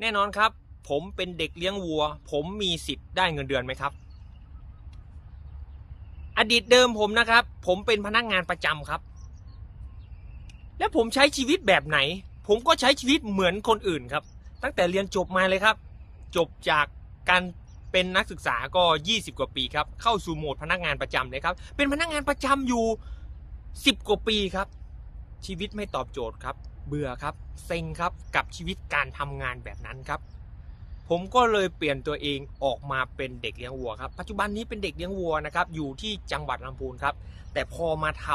แน่นอนครับ ผมเป็นเด็กเลี้ยงวัว ผมมีสิทธิ์ได้เงินเดือนไหมครับ อดีตเดิมผมนะครับ ผมเป็นพนักงานประจำครับ แล้วผมใช้ชีวิตแบบไหน ผมก็ใช้ชีวิตเหมือนคนอื่นครับ ตั้งแต่เรียนจบมาเลยครับ จบจากการเป็นนักศึกษาก็ 20 กว่าปีครับเข้าสู่โหมดพนักงานประจำเลยครับ เป็นพนักงานประจำอยู่ 10 กว่าปีครับ ชีวิตไม่ตอบโจทย์ครับ เบื่อครับเซ็งครับกับชีวิตการทำงานแบบนั้นครับ ผมก็เลยเปลี่ยนตัวเองออกมาเป็นเด็กเลี้ยงวัวครับ ปัจจุบันนี้เป็นเด็กเลี้ยงวัวนะครับ อยู่ที่จังหวัดลำพูนครับ แต่พอมาท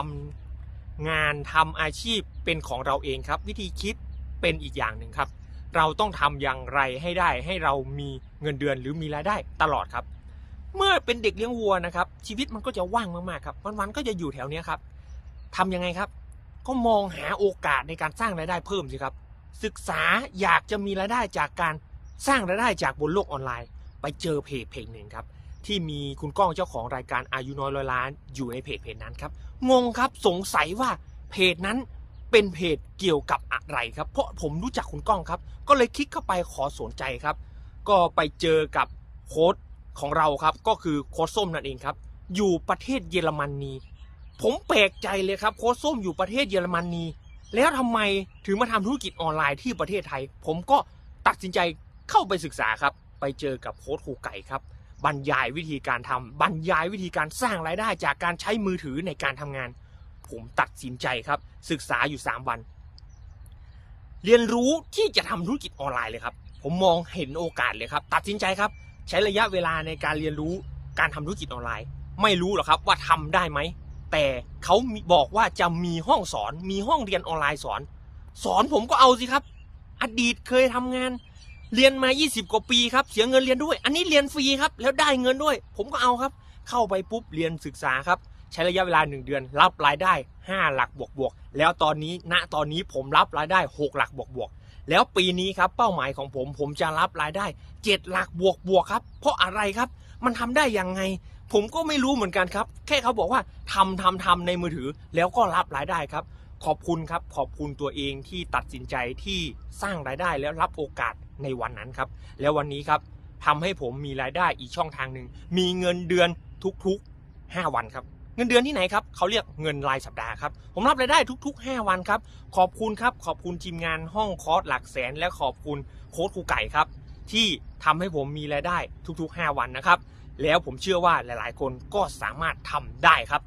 ำงานทำอาชีพเป็นของเราเองครับ วิธีคิดเป็นอีกอย่างหนึ่งครับ เราต้องทำอย่างไรให้ได้ ให้เรามีเงินเดือนหรือมีรายได้ตลอดครับ เมื่อเป็นเด็กเลี้ยงวัวนะครับ ชีวิตมันก็จะว่างมากๆครับวันๆก็จะอยู่แถวเนี้ยครับทำยังไงครับ ก็มองหาโอกาสในการสร้างรายได้เพิ่มสิครับ ศึกษาอยากจะมีรายได้จากการสร้างรายได้จากบนโลกออนไลน์ ไปเจอเพจเพจหนึ่งครับ ที่มีคุณก้องเจ้าของรายการอายุน้อยร้อยล้าน อยู่ในเพจเพจนั้นครับงงครับสงสัยว่าเพจนั้นเป็นเพจเกี่ยวกับอะไรครับ เพราะผมรู้จักคุณก้องครับ ก็เลยคลิกเข้าไปขอสนใจครับ ก็ไปเจอกับโค้ดของเราครับ ก็คือโค้ดส้มนั่นเองครับ อยู่ประเทศเยอรมนนี ผมแปลกใจเลยครับโค้ชส้มอยู่ประเทศเยอรมนีแล้วทำไมถึงมาทำธุรกิจออนไลน์ที่ประเทศไทย ผมก็ตัดสินใจเข้าไปศึกษาครับ ไปเจอกับโค้ชครูไก่ครับ บรรยายวิธีการทำบรรยายวิธีการสร้างรายได้จากการใช้มือถือในการทำงาน ผมตัดสินใจครับ ศึกษาอยู่ 3 วัน เรียนรู้ที่จะทำธุรกิจออนไลน์เลยครับ ผมมองเห็นโอกาสเลยครับ ตัดสินใจครับ ใช้ระยะเวลาในการเรียนรู้การทำธุรกิจออนไลน์ ไม่รู้หรอกครับว่าทำได้ไหม แต่เขาบอกว่าจะมีห้องสอน มีห้องเรียนออนไลน์สอน สอนผมก็เอาสิครับ อดีตเคยทำงาน เรียนมา 20 กว่าปีครับ เสียเงินเรียนด้วย อันนี้เรียนฟรีครับ แล้วได้เงินด้วย ผมก็เอาครับ เข้าไปปุ๊บเรียนศึกษาครับ ใช้ระยะเวลา 1 เดือน รับรายได้ 5 หลักบวกบวกแล้วตอนนี้ณตอนนี้ผมรับรายได้ 6 หลักบวกบวกแล้วปีนี้ครับเป้าหมายของผมผมจะรับรายได้ 7 หลักบวกบวกครับ เพราะอะไรครับ มันทำได้ยังไง ผมก็ไม่รู้เหมือนกันครับ แค่เขาบอกว่าทำทำทำในมือถือแล้วก็รับรายได้ครับ ขอบคุณครับ ขอบคุณตัวเองที่ตัดสินใจที่สร้างรายได้แล้วรับโอกาสในวันนั้นครับ แล้ววันนี้ครับทำให้ผมมีรายได้อีกช่องทางหนึ่งมีเงินเดือนทุกๆ 5 วันครับเงินเดือนที่ไหนครับเขาเรียกเงินรายสัปดาห์ครับ ผมรับรายได้ทุก ๆ 5 วันครับ ขอบคุณครับ ขอบคุณทีมงานห้องคอร์สหลักแสน และขอบคุณโค้ชครูไก่ครับ ที่ทำให้ผมมีรายได้ทุก ๆ 5 วันนะครับ แล้วผมเชื่อว่าหลาย ๆ คนก็สามารถทำได้ครับ